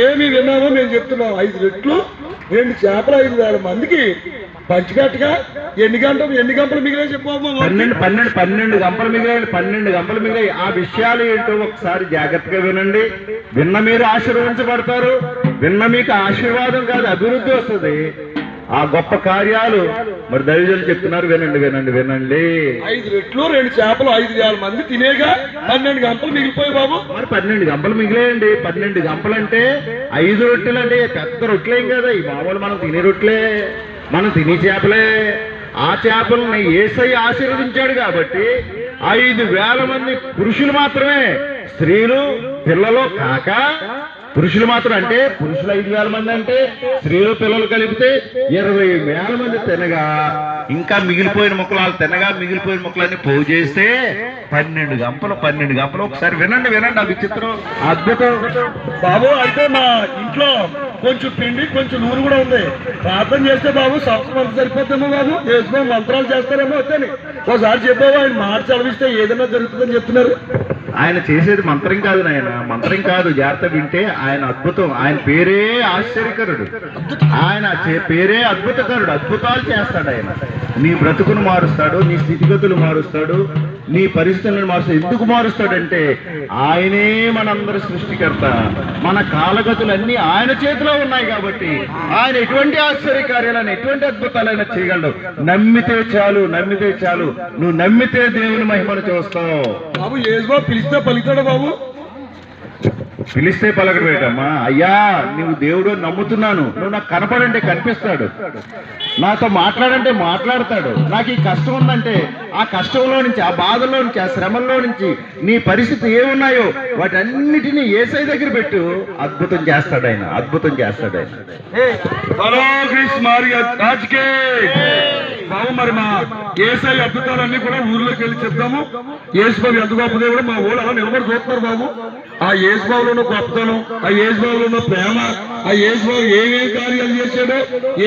ఏమి విన్నామో మేము చెప్తున్నాం. ఐదు రెట్లు. రెండు చేపలు ఐదు వేల మందికి పంచికట్టుగా ఎన్ని గంటలు ఎన్ని గంపలు మిగిలే చెప్పాము పన్నెండు పన్నెండు పన్నెండు గంపలు మిగిలాయి పన్నెండు గంపలు మిగిలాయి. ఆ విషయాలు ఏంటో ఒకసారి జాగ్రత్తగా వినండి. విన్న మీరు ఆశీర్వదించబడతారు. విన్న మీకు ఆశీర్వాదం కాదు అభివృద్ధి వస్తుంది. ఆ గొప్ప కార్యాలు మరి దైవజనులు చెప్తున్నారు వినండి వినండి వినండి. ఐదు రెట్లు రెండు చేపలు ఐదు వేల మంది తినేగా పన్నెండు గంటలు మిగిలిపోయి బాబు. మరి పన్నెండు గంపలు మిగిలేయండి. పన్నెండు గంపలు అంటే ఐదు రొట్టెలు అంటే పెద్ద రొట్టెలేం కదా. ఈ మామూలు మనం తినే రొట్టెలే మనం తినే చేపలే. ఆ చేపలని ఏసై ఆశీర్వదించాడు కాబట్టి ఐదు వేల మంది పురుషులు మాత్రమే స్త్రీలు పిల్లలు కాక పురుషులు మాత్రం అంటే పురుషులు ఐదు వేల మంది అంటే స్త్రీలు పిల్లలు కలిపితే ఇరవై వేల మంది తినగా ఇంకా మిగిలిపోయిన మొక్కలు వాళ్ళు తినగా మిగిలిపోయిన మొక్కలన్నీ పోగు చేస్తే పన్నెండు గంపలు పన్నెండు గంపలు. ఒకసారి వినండి వినండి ఆ విచిత్రం. అద్భుతం. బాబు అయితే మా ఇంట్లో కొంచెం పిండి కొంచెం నూనె కూడా ఉంది. ప్రార్థన చేస్తే బాబు సంవత్సరం అంత సరిపోతుందేమో బాబు. యేసుబాబు మంత్రాలు చేస్తారేమో వద్దని ఒకసారి చెప్పావు ఆయన మాట చదివిస్తే ఏదైనా జరుగుతుందని చెప్తున్నారు. ఆయన చేసేది మంత్రం కాదు నాయన. మంత్రం కాదు జాగ్రత్త వింటే ఆయన అద్భుతం. ఆయన పేరే ఆశ్చర్యకరుడు. ఆయన చే- పేరే అద్భుతకరుడు. అద్భుతాలు చేస్తాడు ఆయన. నీ బ్రతుకును మారుస్తాడు నీ స్థితిగతులు మారుస్తాడు. నీ పరిస్థితులను మారుస్తాడు ఎందుకు మారుస్తాడంటే ఆయనే మనందరి సృష్టికర్త. మన కాలగతులన్నీ ఆయన చేతిలో ఉన్నాయి కాబట్టి ఆయన ఎటువంటి ఆశ్చర్య కార్యాలను ఎటువంటి అద్భుతాలైనా చేయగలడు? నమ్మితే చాలు నమ్మితే చాలు. నువ్వు నమ్మితే దేవుని మహిమను చూస్తావు. బాబు ఏదో పిలిస్తే పలుకుతాడు బాబు? పిలిస్తే పలకడమేటమ్మా అయ్యా నువ్వు దేవుడు నమ్ముతున్నాను. నువ్వు నాకు కనపడంటే కనిపిస్తాడు. నాతో మాట్లాడంటే మాట్లాడతాడు. నాకు ఈ కష్టం ఉందంటే ఆ కష్టంలో నుంచి ఆ బాధల్లో నుంచి ఆ శ్రమల్లో నుంచి నీ పరిస్థితి ఏమున్నాయో వాటన్నిటినీ ఏసై దగ్గర పెట్టు. అద్భుతం చేస్తాడు ఆయన. అద్భుతం చేస్తాడు ఆయన. బాబు మరి మా ఏసఐ అద్భుతాలన్నీ కూడా ఊర్లోకి వెళ్ళి చెప్తాము ఏసుబాబు ఎంత గొప్పదే కూడా మా ఊళ్ళో అలా నిలబడి చూస్తున్నారు బాబు. ఆ ఏసుబాబులో ఉన్న గొప్పతనం ఆ ఏసుబాబులో ఉన్న ప్రేమ ఆ ఏసుబాబు ఏమేమి కార్యాలు చేశాడో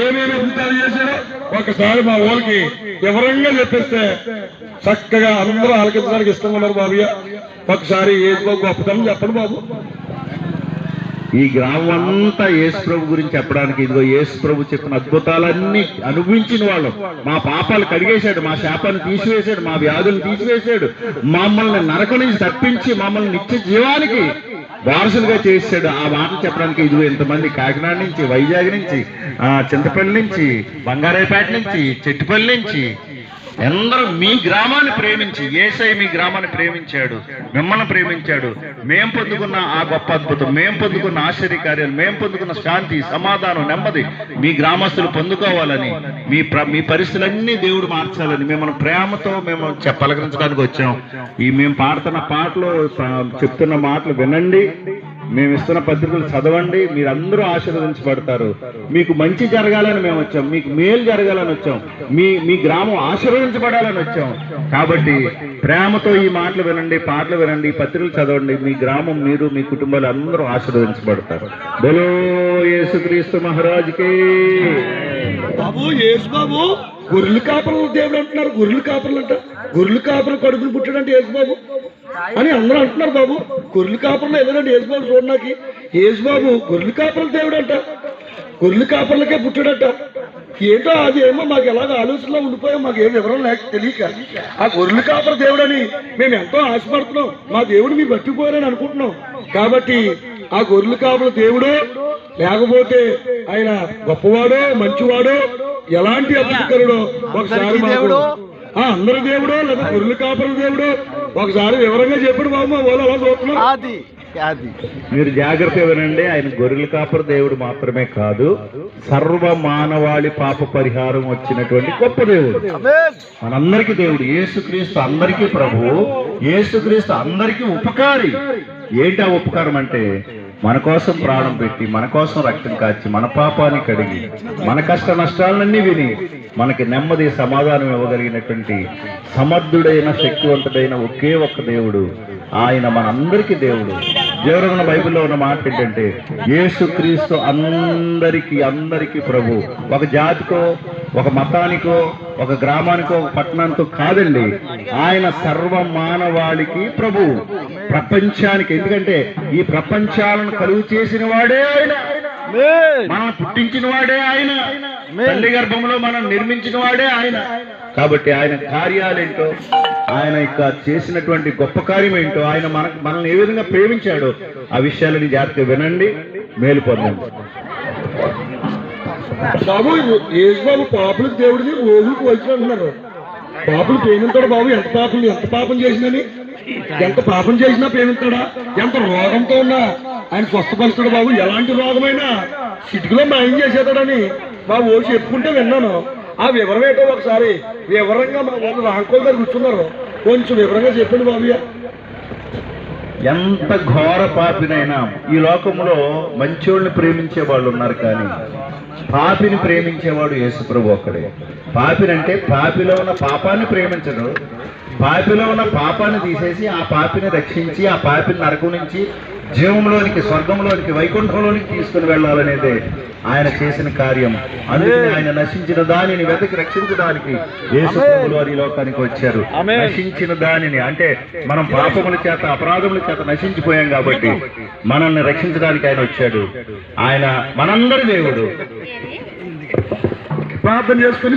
ఏమేమి అద్భుతాలు చేశాడో ఒకసారి మా ఊరికి వివరంగా చెప్పేస్తే చక్కగా అందరూ ఆలకించడానికి ఇష్టం ఉన్నారు బాబయ్య ఒకసారి ఏసుబాబు గొప్పతనం చెప్పండి బాబు. ఈ గ్రామం అంతా యేసు ప్రభు గురించి చెప్పడానికి ఇదిగో యేసు ప్రభు చెప్పిన అద్భుతాలన్నీ అనుభవించిన వాళ్ళం. మా పాపాలు కడిగేశాడు మా శాపాన్ని తీసివేశాడు మా వ్యాధులను తీసివేశాడు. మమ్మల్ని నరక నుంచి తప్పించి మమ్మల్ని నిత్య జీవానికి వారసులుగా చేశాడు. ఆ మాట చెప్పడానికి ఇదిగో ఇంతమంది కాకినాడ నుంచి వైజాగ్ నుంచి చింతపల్లి నుంచి బంగారాయపేట నుంచి చెట్టుపల్లి నుంచి ఎందరూ మీ గ్రామాన్ని ప్రేమించి ఏసై మీ గ్రామాన్ని ప్రేమించాడు మిమ్మల్ని ప్రేమించాడు. మేం పొందుకున్న ఆ గొప్ప అద్భుతం మేం పొందుకున్న ఆశ్చర్యకార్యాలు మేం పొందుకున్న శాంతి సమాధానం నెమ్మది మీ గ్రామస్తులు పొందుకోవాలని మీ ప్ర మీ పరిస్థితులన్నీ దేవుడు మార్చాలని మిమ్మల్ని ప్రేమతో మేము చెప్పలకరించడానికి వచ్చాం. ఈ మేము పాడుతున్న పాటలు చెప్తున్న మాటలు వినండి. మేము ఇస్తున్న పత్రికలు చదవండి మీరందరూ ఆశీర్వదించబడతారు. మీకు మంచి జరగాలని మేము వచ్చాం మీకు మేలు జరగాలని వచ్చాం మీ మీ గ్రామం ఆశీర్వదించబడాలని వచ్చాం. కాబట్టి ప్రేమతో ఈ మాటలు వినండి పాటలు వినండి ఈ పత్రికలు చదవండి మీ గ్రామం మీరు మీ కుటుంబాలు అందరూ ఆశీర్వదించబడతారు. బలో యేసుక్రీస్తు మహారాజుకి. బాబు యేసు బాబు గొర్రెలు కాపరులు దేవుడు అంటున్నారు గొర్రెలు కాపరులు అంట గొర్రెలు కాపరులు కడుపులు పుట్టాడంటే యేసు బాబు. అని అందరూ అంటున్నారు బాబు. గొర్రెలు కాపరులు ఎలాంటి యేసు బాబు చూడడానికి యేసు బాబు గొర్రెలు కాపరుల దేవుడు అంట గొర్రెలు కాపర్లకే పుట్టాడట. ఏంటో అది ఏమో మాకు ఎలాగ ఆలోచనలో ఉండిపోయాం మాకు ఏం వివరం లేక తెలియక. ఆ గొర్రెలు కాపర దేవుడని మేము ఎంతో ఆశపడుతున్నాం. మా దేవుడు మీ పట్టిపోయారని అనుకుంటున్నాం. కాబట్టి ఆ గొర్రెలు కాపర దేవుడు లేకపోతే ఆయన గొప్పవాడో మంచివాడో ఎలాంటి అద్భుతకరుడో ఒకసారి అందరి దేవుడో లేదా గొర్రెలు కాపర దేవుడో ఒకసారి వివరంగా చెప్పాడు బాబు మా వాళ్ళు అలా చూస్తున్నాం అది అది మీరు జాగ్రత్తగా వినండి ఆయన గొర్రెల కాపర దేవుడు మాత్రమే కాదు సర్వ మానవాళి పాప పరిహారం వచ్చినటువంటి గొప్ప దేవుడు. ఆమేన్. మనందరికీ దేవుడు యేసుక్రీస్తు అందరికీ ప్రభు యేసుక్రీస్తు అందరికీ ఉపకారి. ఏంటి ఆ ఉపకారం అంటే? మన కోసం ప్రాణం పెట్టి మన కోసం రక్తం కాచి మన పాపాన్ని కడిగి మన కష్ట నష్టాలన్నీ విని మనకి నెమ్మది సమాధానం ఇవ్వగలిగినటువంటి సమర్థుడైన శక్తివంతుడైన ఒకే ఒక్క దేవుడు. ఆయన మనందరికీ దేవుడు. జీవన బైబిల్లో ఉన్న మాట ఏంటంటే యేసుక్రీస్తు అందరికి అందరికి ప్రభు. ఒక జాతికో ఒక మతానికో ఒక గ్రామానికో ఒక పట్టణానికో కాదండి. ఆయన సర్వ మానవాళికి ప్రభు. ప్రపంచానికి ఎందుకంటే ఈ ప్రపంచాలను కలుగు చేసిన వాడే ఆయన. మనం పుట్టించిన వాడే ఆయన. తల్లి గర్భంలో మనం నిర్మించిన వాడే ఆయన. కాబట్టి ఆయన కార్యాలేంటో ఆయన యొక్క చేసినటువంటి గొప్ప కార్యం ఏంటో ఆయన మన మనల్ని ఏ విధంగా ప్రేమించాడో ఆ విషయాలని జాగ్రత్తగా వినండి. మేలు పొందండి. బాబు బాబు పాపులకు దేవుడిని రోగులకు వైద్యులు అంటున్నారు. పాపులు ప్రేమిస్తాడు బాబు ఎంత పాపం ఎంత పాపం చేసినని ఎంత పాపం చేసినా ప్రేమిస్తాడా ఎంత రోగంతో ఉన్నా? ఆయన స్వస్థపరుస్తాడు బాబు ఎలాంటి రోగమైనా? చిటికలో మాయం చేసేతాడని బాబు ఓ చెప్పుకుంటే విన్నాను. ఆ వివరం ఏంటో ఒకసారి. వివరంగా మా వాళ్ళు రాంకోల్ దగ్గర కూర్చున్నారు. కొంచెం వివరంగా చెప్పండి బాబుయ్య ఎంత ఘోర పాపినైనా ఈ లోకంలో మంచోళ్ళని ప్రేమించే వాళ్ళు ఉన్నారు కానీ పాపిని ప్రేమించేవాడు యేసుప్రభు ఒక్కడే. పాపినంటే పాపిలో ఉన్న పాపాన్ని ప్రేమించడు. పాపిలో ఉన్న పాపాన్ని తీసేసి ఆ పాపిని రక్షించి ఆ పాపిని నరకం నుంచి జీవంలోనికి స్వర్గంలోనికి వైకుంఠంలోనికి తీసుకుని వెళ్ళాలనేదే ఆయన చేసిన కార్యం అందుకని ఆయన నశించిన దానిని వెతకి రక్షించడానికి యేసుప్రభులు వారి లోకానికి వచ్చారు. నశించిన దానిని అంటే మనం పాపముల చేత అపరాధముల చేత నశించిపోయాం కాబట్టి మనల్ని రక్షించడానికి ఆయన వచ్చాడు. ఆయన మనందరి దేవుడు. ప్రార్థన చేసుకుని